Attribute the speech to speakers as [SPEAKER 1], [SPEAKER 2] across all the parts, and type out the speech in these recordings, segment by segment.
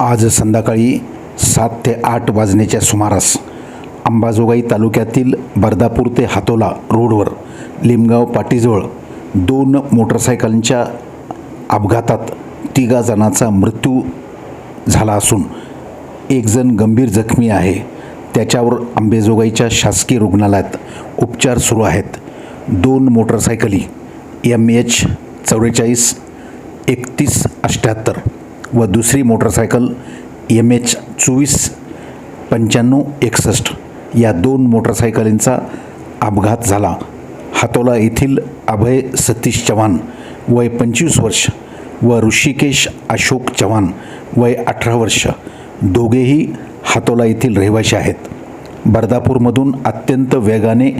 [SPEAKER 1] आज संध्याकाळी सात ते आठ वाजण्याच्या सुमारास अंबाजोगाई तालुक्यातील बर्दापूर ते हातोला रोडवर लिमगाव पाटीजवळ दोन मोटरसायकलच्या अपघातात तिघा जणांचा मृत्यू झाला असून एकजण गंभीर जखमी आहे. त्याच्यावर अंबेजोगाईच्या शासकीय रुग्णालयात उपचार सुरू आहेत. दोन मोटरसायकली एम एच चौवेचाळीस एकतीस अठ्ठ्याहत्तर व दुसरी मोटरसायकल एम एच चोवीस पंच्याण्णव एकसष्ट या दोन मोटरसायकलींचा अपघात झाला. हातोला येथील अभय सतीश चव्हाण वय पंचवीस वर्ष व ऋषिकेश अशोक चव्हाण वय अठरा वर्ष. दोघेही हातोला येथील रहिवासी आहेत. बर्दापूरमधून अत्यंत वेगाने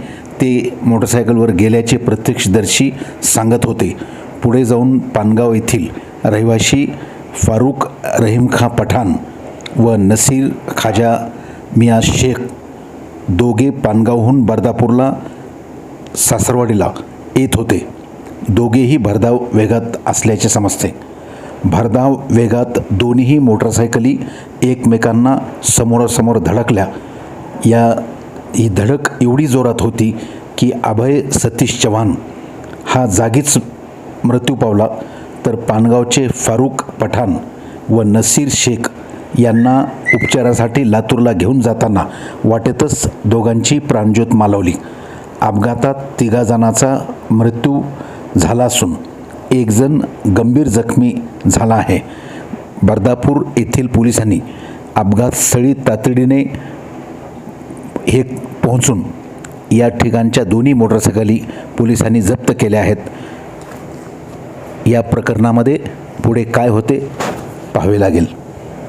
[SPEAKER 1] ते मोटरसायकलवर गेल्याचे प्रत्यक्षदर्शी सांगत होते. पुढे जाऊन पानगाव येथील रहिवाशी फारूक फारुख रहीमखा पठाण व नसीर खाजा मिया शेख दोघे पानगावहून बर्दापूरला सासरवाडीला येत होते. दोघेही भरधाव वेगात असल्याचे समजते. भरधाव वेगात दोन्ही मोटरसायकली एकमेकांना समोरासमोर धडकल्या. या ही धडक एवढी जोरात होती की अभय सतीश चव्हाण हा जागीच मृत्यू पावला. तर पानगावचे फारुख पठाण व नसीर शेख यांना उपचारासाठी लातूरला घेऊन जाताना वाटेतच दोघांची प्राणज्योत मालवली. अपघातात तिघा जणांचा मृत्यू झाला असून एकजण गंभीर जखमी झाला आहे. बर्दापूर येथील पोलिसांनी अपघातस्थळी तातडीने हे पोहोचून या ठिकाणच्या दोन्ही मोटरसायकली पोलिसांनी जप्त केल्या आहेत. या प्रकरणामध्ये पुढे काय होते पाहावे लागेल.